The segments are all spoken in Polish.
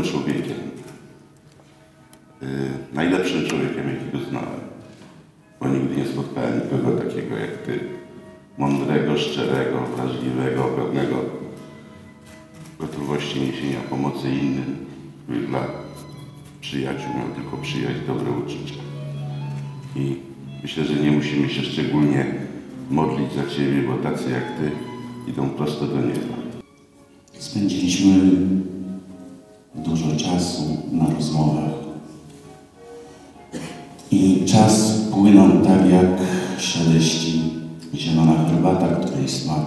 dobrym człowiekiem. Yy, najlepszym człowiekiem, jakiego znałem. Bo nigdy nie spotkałem nikogo takiego jak ty. Mądrego, szczerego, wrażliwego, pewnego gotowości niesienia pomocy innym, który dla przyjaciół miał tylko przyjaźń, dobre uczucia. I myślę, że nie musimy się szczególnie modlić za Ciebie, bo tacy jak Ty idą prosto do nieba. Spędziliśmy dużo czasu na rozmowach. I czas płynął tak jak szeleści zielona herbata, której smak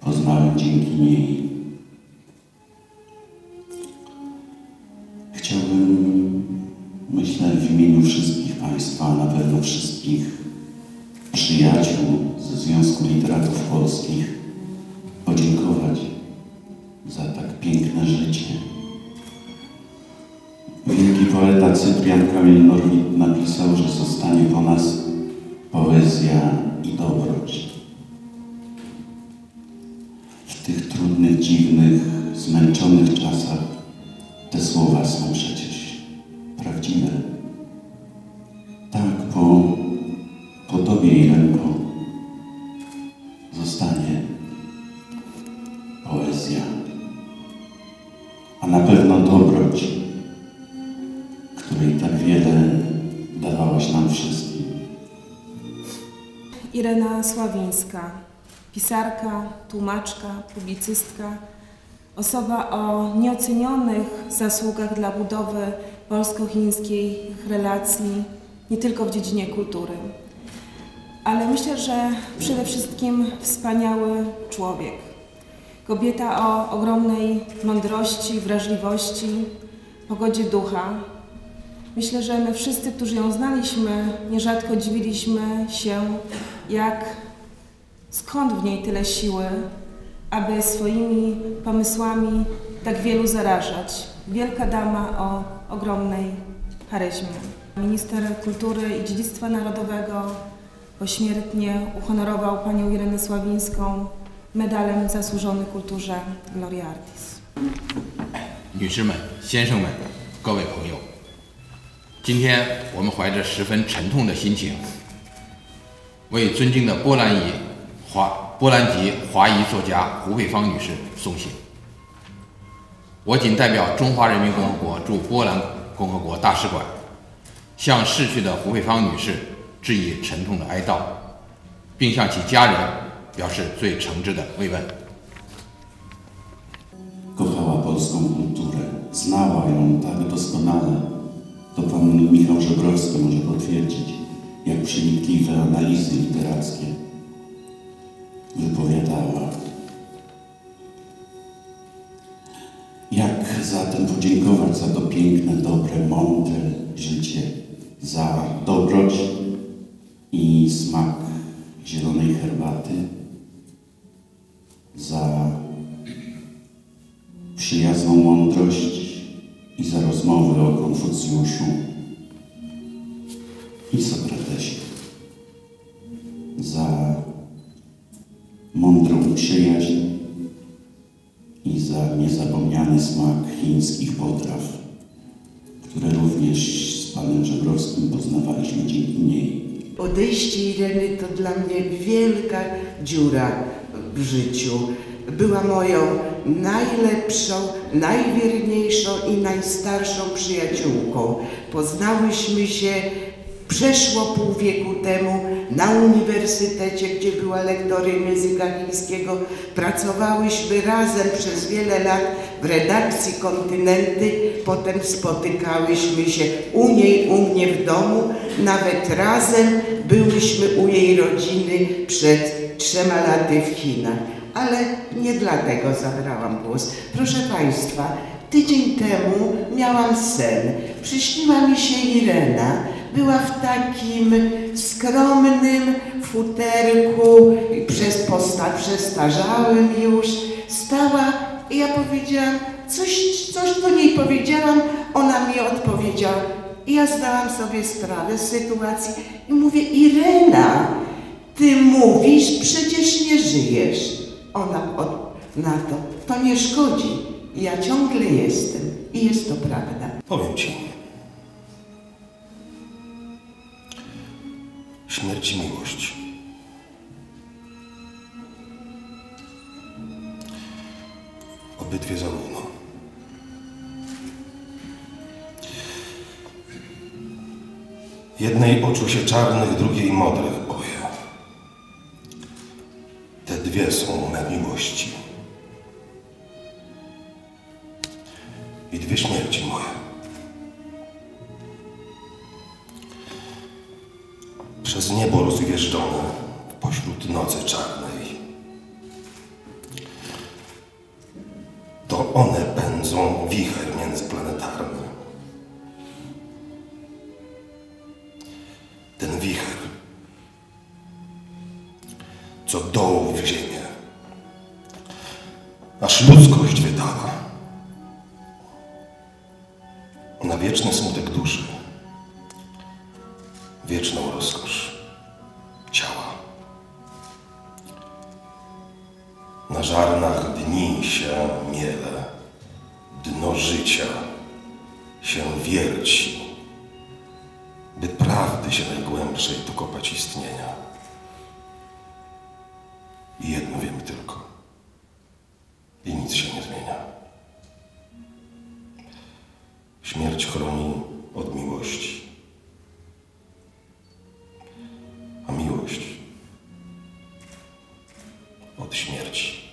poznałem dzięki niej. Chciałbym, myślę, w imieniu wszystkich Państwa, a na pewno wszystkich przyjaciół ze Związku Literatów Polskich podziękować za tak piękne życie. Cyprian Kamil Norwid napisał, że zostanie po nas poezja i dobroć. W tych trudnych, dziwnych, zmęczonych czasach te słowa są przecież prawdziwe. Tak, po, po Tobie i ręką zostanie poezja, a na pewno dobroć, Irena Sławińska, pisarka, tłumaczka, publicystka, osoba o nieocenionych zasługach dla budowy polsko-chińskich relacji nie tylko w dziedzinie kultury, ale myślę, że przede wszystkim wspaniały człowiek. Kobieta o ogromnej mądrości, wrażliwości, pogodzie ducha. Myślę, że my wszyscy, którzy ją znaliśmy, nierzadko dziwiliśmy się, jak skąd w niej tyle siły, aby swoimi pomysłami tak wielu zarażać. Wielka dama o ogromnej charyzmie. Minister Kultury i Dziedzictwa Narodowego pośmiertnie uhonorował panią Irenę Sławińską medalem zasłużony kulturze Gloria Artis. 女士们、先生们、各位朋友，今天我们怀着十分沉痛的心情， 为尊敬的波兰裔华波兰籍华裔作家胡慧芳女士送行。我谨代表中华人民共和国驻波兰共和国大使馆，向逝去的胡慧芳女士致以沉痛的哀悼，并向其家人表示最诚挚的慰问。Jak przenikliwe analizy literackie wypowiadała. Jak zatem podziękować za to piękne, dobre, mądre życie, za dobroć i smak zielonej herbaty, za przyjazną mądrość i za rozmowy o Konfucjuszu i Sokratesie, za mądrą przyjaźń i za niezapomniany smak chińskich potraw, które również z panem Żebrowskim poznawaliśmy dzięki niej. Odejście Ireny to dla mnie wielka dziura w życiu. Była moją najlepszą, najwierniejszą i najstarszą przyjaciółką. Poznałyśmy się przeszło pół wieku temu na uniwersytecie, gdzie była lektorem języka chińskiego. Pracowałyśmy razem przez wiele lat w redakcji Kontynenty, potem spotykałyśmy się u niej, u mnie w domu, nawet razem byłyśmy u jej rodziny przed trzema laty w Chinach. Ale nie dlatego zabrałam głos. Proszę Państwa, tydzień temu miałam sen. Przyśniła mi się Irena. Była w takim skromnym futerku, przez posta, przestarzałym już. Stała i ja powiedziałam, coś, coś do niej powiedziałam, ona mi odpowiedziała. I ja zdałam sobie sprawę z sytuacji i mówię, Irena, ty mówisz, przecież nie żyjesz. Ona od, na to, to nie szkodzi. Ja ciągle jestem i jest to prawda. Powiem ci. Śmierć i miłość. Obydwie zarówno. Jednej oczu się czarnych, drugiej modrych boję. Te dwie są me miłości. I dwie śmierci moje. Przez niebo rozwieżdżone pośród nocy czarnej. To one pędzą wicher międzyplanetarny. Ten wicher, co dołu w ziemię, aż ludzkość wydała na wieczny smutek duszy wieczną rozkosz ciała. Na żarnach dni się miele, dno życia się wierci, by prawdy się najgłębszej dokopać istnienia. I jedno wiemy tylko. od śmierci.